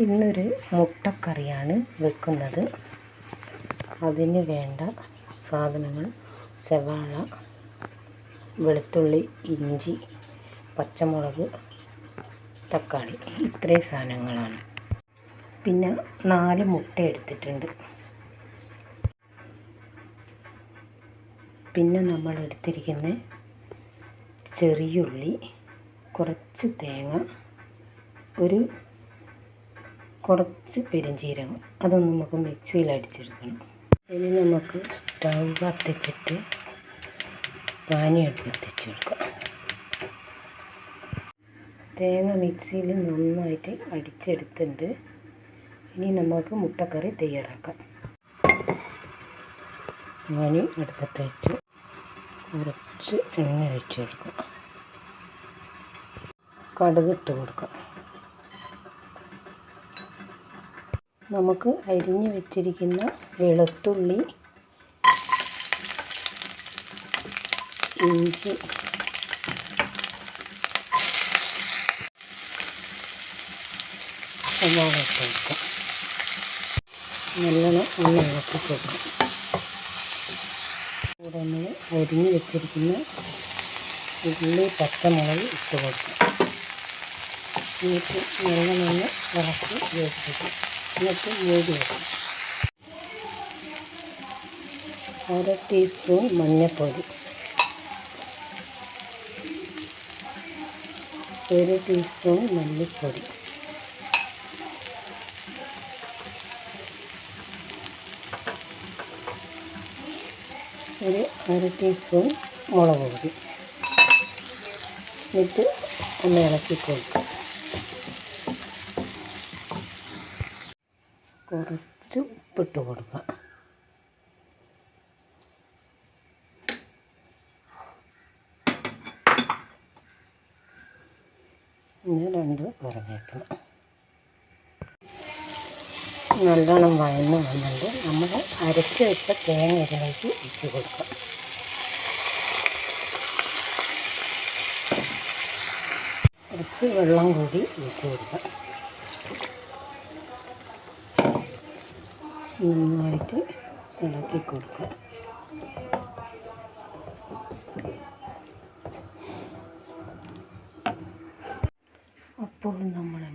ഇന്നൊരു മുട്ടക്കറിയാണ് വെക്കുന്നത്. അതിന് വേണ്ട സാധനങ്ങൾ സവാള വെളുത്തുള്ളി ഇഞ്ചി പച്ചമുളക് തക്കാളി. ഇത്രയും സാധനങ്ങളാണ്. പിന്നെ നാല് മുട്ട എടുത്തിട്ടുണ്ട്. പിന്നെ നമ്മൾ എടുത്തിരിക്കുന്ന ചെറിയുള്ളി കുറച്ച് തേങ്ങ ഒരു കുറച്ച് പെരുംജീരകം അതൊന്ന് നമുക്ക് മിക്സിയിൽ അടിച്ചെടുക്കണം. ഇനി നമുക്ക് സ്റ്റൗ കത്തിച്ചിട്ട് പാനി അടുപ്പത്തിച്ച് കൊടുക്കാം തേങ്ങ മിക്സിയിൽ നന്നായിട്ട് അടിച്ചെടുത്തിട്ടുണ്ട്. ഇനി നമുക്ക് മുട്ടക്കറി തയ്യാറാക്കാം. പാനി അടുപ്പത്ത് വെച്ച് കുറച്ച് എണ്ണ ഒഴിച്ച് കൊടുക്കാം കടുക് ഇട്ട് കൊടുക്കാം. നമുക്ക് അരിഞ്ഞു വെച്ചിരിക്കുന്ന വെളുത്തുള്ളി ഇഞ്ചി നല്ലോണം ഒന്ന് ഇളക്കി കൂടെ നമ്മൾ അരിഞ്ഞു വെച്ചിരിക്കുന്ന ഉള്ളി പച്ചമുളക് ഇട്ട് കൊടുക്കാം. എന്നിട്ട് നല്ലോണം ഇളക്കി വേവിച്ചിട്ട് എന്നിട്ട് മൂടി വെക്കാം അര ടീസ്പൂൺ മഞ്ഞൾപ്പൊടി ഒരു ടീസ്പൂൺ മല്ലിപ്പൊടി. ഒരു അര ടീസ്പൂൺ മുളക് പൊടി എന്നിട്ട് ഒന്ന് ഇളക്കി കൊടുക്കാം കുറച്ച് ഉപ്പിട്ട് കൊടുക്കാം ഇനി രണ്ട് കറിവേപ്പില. നല്ലോണം വഴന്ന് വന്നിട്ട് നമ്മൾ അരച്ച് വെച്ച തേങ്ങ ഇതിലേക്ക് ഇട്ട് കൊടുക്കാം. കുറച്ച് വെള്ളം കൂടി ഒഴിച്ച് കൊടുക്കാം. നന്നായിട്ട് ഇളക്കി കൊടുക്കുക. അപ്പോൾ നമ്മളെ